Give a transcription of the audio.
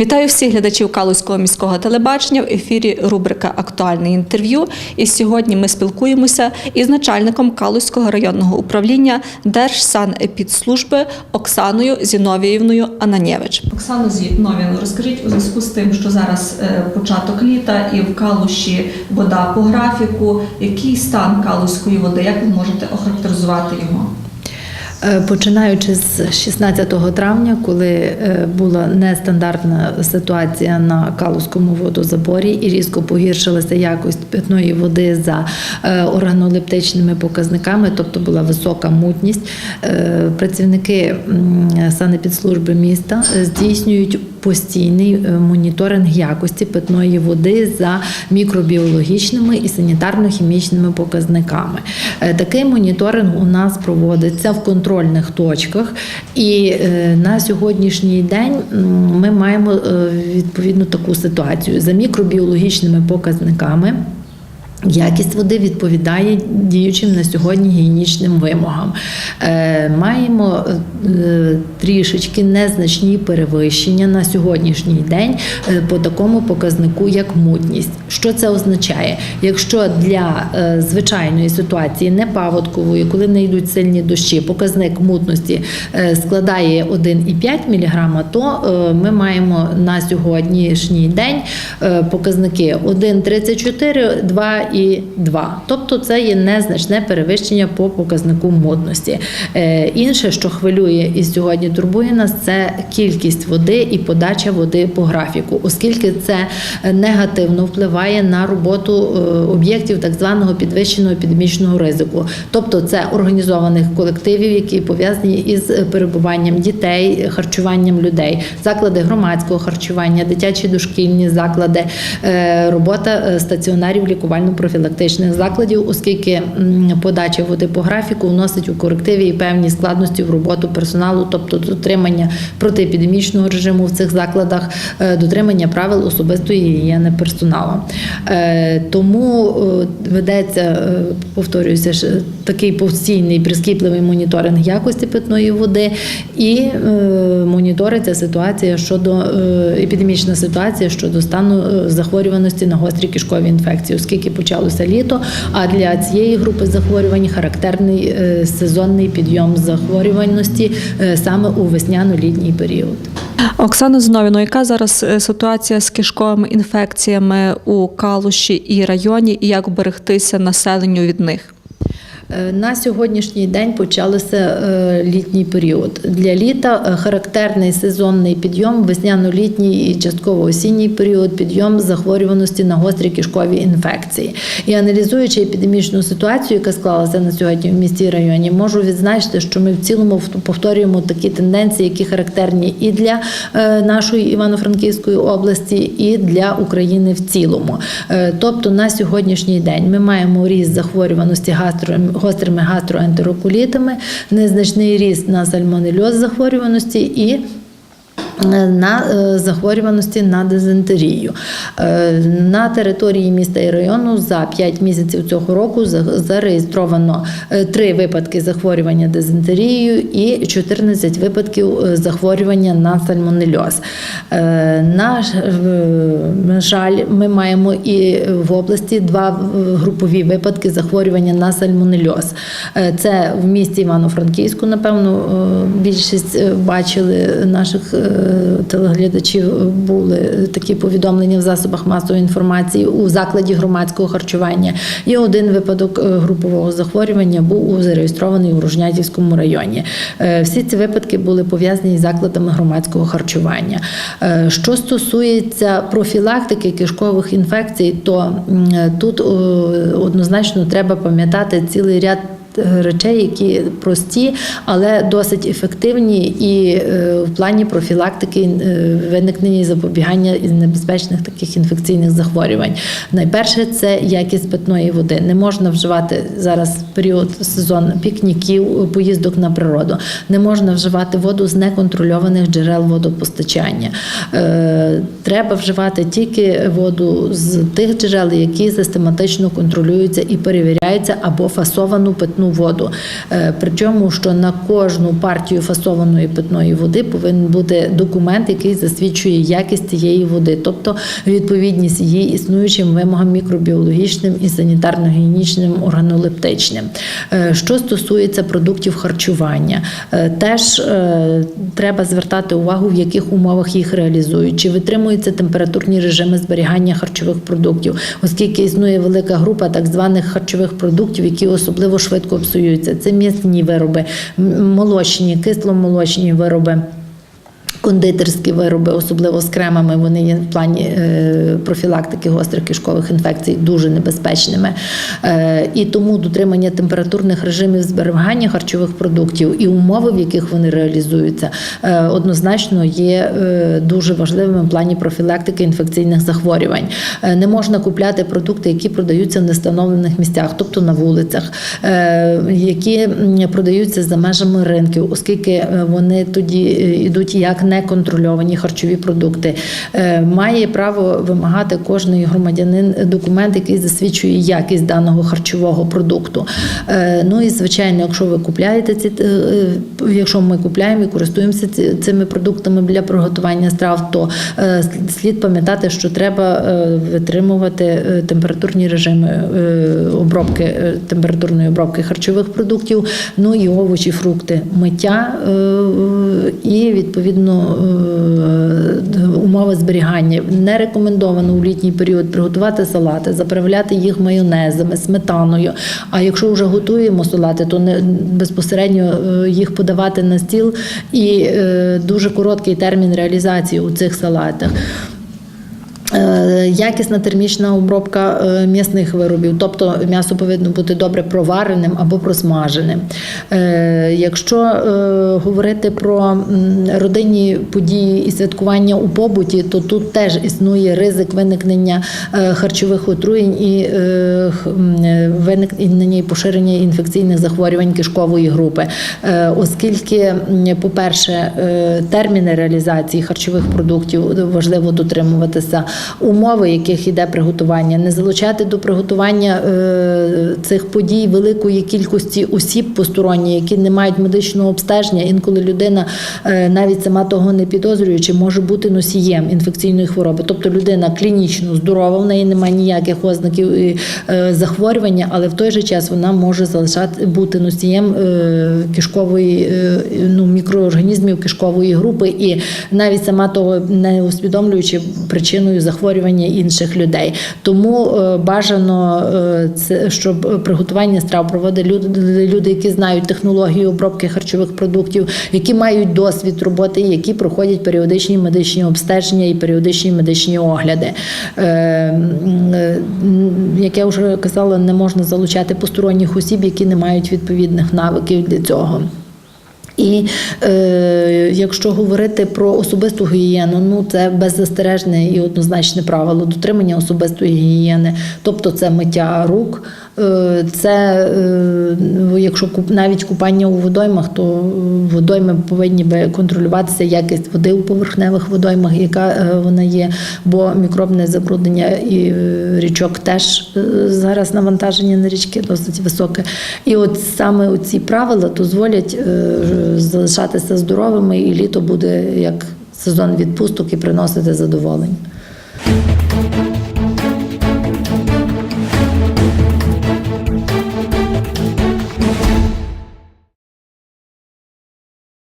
Вітаю всіх глядачів Калузького міського телебачення в ефірі рубрика Актуальне інтерв'ю. І сьогодні ми спілкуємося із начальником Калузького районного управління Держсанепідслужби Оксаною Зіновіївною Ананєвич. Оксано Зіновіївно, розкажіть у зв'язку з тим, що зараз е, початок літа і в Калуші вода по графіку. Який стан Калузької води? Як ви можете охарактеризувати його? Е, Починаючи з 16 травня, коли е, була нестандартна ситуація на Калузькому водозаборі і різко погіршилася якість питної води за е, органолептичними показниками, тобто була висока мутність, працівники санепідслужби міста здійснюють постійний е, моніторинг якості питної води за мікробіологічними і санітарно-хімічними показниками. Е, Такий моніторинг у нас проводиться в контрольних точках, і е, на сьогоднішній день ми маємо відповідну таку ситуацію за мікробіологічними показниками. Якість води відповідає діючим на сьогодні гігієнічним вимогам. Е, маємо е, трішечки незначні перевищення на сьогоднішній день е, по такому показнику, як мутність. Що це означає? Якщо для звичайної ситуації не паводкової, коли не йдуть сильні дощі, показник мутності складає 1,5 мг, то ми маємо на сьогоднішній день показники 1,34, 2,5. 2,2. Тобто це є незначне перевищення по показнику модності. Е, інше, що хвилює і сьогодні турбує нас, це кількість води і подача води по графіку, оскільки це негативно впливає на роботу е, об'єктів так званого підвищеного епідемічного ризику, тобто це організованих колективів, які пов'язані із перебуванням дітей, харчуванням людей, заклади громадського харчування, дитячі дошкільні заклади, е, робота стаціонарів лікувально лікувально-профілактичних закладів, оскільки подача води по графіку вносить у корективі і певні складності в роботу персоналу, тобто дотримання протиепідемічного режиму в цих закладах, е, дотримання правил особистої гігієни персоналу. Е, Тому е, ведеться, повторююся, такий постійний прискіпливий моніторинг якості питної води і моніториться ситуація щодо епідемічна ситуація щодо стану захворюваності на гострі кишкові інфекції, оскільки почалося літо. А для цієї групи захворювань характерний е, сезонний підйом захворюваності е, саме у весняно-літній період. Оксана Зновіно, яка зараз е, ситуація з кишковими інфекціями у Калуші і районі, і як берегтися населенню від них? Е, На сьогоднішній день почався е, літній період. Для літа е, характерний сезонний підйом, весняно-літній і частково осінній період, підйом захворюваності на гострі кишкові інфекції. І аналізуючи епідемічну ситуацію, яка склалася на сьогодні в місті і районі, можу відзначити, що ми в цілому повторюємо такі тенденції, які характерні і для нашої Івано-Франківської області, і для України в цілому. Тобто на сьогоднішній день ми маємо ріст захворюваності гастро, гострими гастроентерокулітами, незначний ріст на сальмонельоз захворюваності і на е, захворюваності на дизентерію. Е, На території міста і району за 5 місяців цього року зареєстровано 3 випадки захворювання дизентерією і 14 випадків е, захворювання на сальмонельоз. Е, На е, жаль, ми маємо і в області два е, групові випадки захворювання на сальмонельоз. Е, Це в місті Івано-Франківську, напевно, е, більшість е, бачили наших е, телеглядачів. Були такі повідомлення в засобах масової інформації у закладі громадського харчування. І один випадок е, групового захворювання був зареєстрований у Рожнятівському районі. Е, Всі ці випадки були пов'язані із закладами громадського харчування. Е, Що стосується профілактики кишкових інфекцій, то тут однозначно треба пам'ятати цілий ряд речей, які прості, але досить ефективні і е, в плані профілактики е, виникнення і запобігання небезпечних таких інфекційних захворювань. Найперше це якість питної води. Не можна вживати зараз період сезон пікніків, поїздок на природу. Не можна вживати воду з неконтрольованих джерел водопостачання. Е, Треба вживати тільки воду з тих джерел, які систематично контролюються і перевіряються, або фасовану питну питну воду. Е, Причому, що на кожну партію фасованої питної води повинен бути документ, який засвідчує якість цієї води, тобто відповідність її існуючим вимогам мікробіологічним і санітарно-гігієнічним органолептичним. Е, Що стосується продуктів харчування, е, теж треба звертати увагу, в яких умовах їх реалізують, чи витримуються температурні режими зберігання харчових продуктів, оскільки існує велика група так званих харчових продуктів, які особливо швидко псуються. Це м'ясні вироби, молочні, кисломолочні вироби. Кондитерські вироби, особливо з кремами, вони є в плані е, профілактики гострих кишкових інфекцій дуже небезпечними. Е, і тому дотримання температурних режимів зберігання харчових продуктів і умови, в яких вони реалізуються, е, однозначно є дуже важливими в плані профілактики інфекційних захворювань. Не можна купляти продукти, які продаються в нестановлених місцях, тобто на вулицях, які продаються за межами ринків, оскільки вони тоді йдуть як неконтрольовані харчові продукти. Е, Має право вимагати кожний громадянин документ, який засвідчує якість даного харчового продукту. Е, Ну і звичайно, якщо ви купляєте ці, е, якщо ми купляємо і користуємося цими продуктами для приготування страв, то слід пам'ятати, що треба витримувати температурні режими обробки температурної обробки харчових продуктів, ну і овочі, фрукти, миття і відповідно умови зберігання. Не рекомендовано у літній період приготувати салати, заправляти їх майонезами, сметаною. А якщо вже готуємо салати, то не безпосередньо е, їх подавати на стіл і е, дуже короткий термін реалізації у цих салатах. Е, Якісна термічна обробка е, м'ясних виробів, тобто м'ясо повинно бути добре провареним або просмаженим. Е, Якщо говорити про родинні події і святкування у побуті, то тут теж існує ризик виникнення харчових отруєнь і виникнення і поширення інфекційних захворювань кишкової групи, оскільки, по-перше, терміни реалізації харчових продуктів важливо дотримуватися умови, яких йде приготування, не залучати до приготування е, цих подій великої кількості осіб посторонні, які не мають медичного обстеження. Інколи людина, е, навіть сама того не підозрюючи, може бути носієм інфекційної хвороби. Тобто людина клінічно здорова, в неї немає ніяких ознаків е, захворювання, але в той же час вона може залишати бути носієм кишкової ну, мікроорганізмів кишкової групи, і навіть сама того не усвідомлюючи причиною захворювання інших людей. Тому е, бажано е, це, щоб приготування страв проводили люди, які знають технологію обробки харчових продуктів, які мають досвід роботи, які проходять періодичні медичні обстеження і періодичні медичні огляди. Е, Як я вже казала, не можна залучати посторонніх осіб, які не мають відповідних навиків для цього. І е, якщо говорити про особисту гігієну, ну це беззастережне і однозначне правило дотримання особистої гігієни, тобто це миття рук, це е, якщо навіть купання у водоймах, то водойми повинні би контролюватися якість води у поверхневих водоймах, яка е, вона є, бо мікробне забруднення і е, річок теж е, зараз навантаження на річки досить високе. І от саме ці правила дозволять е, залишатися здоровими, і літо буде як сезон відпусток і приносити задоволення.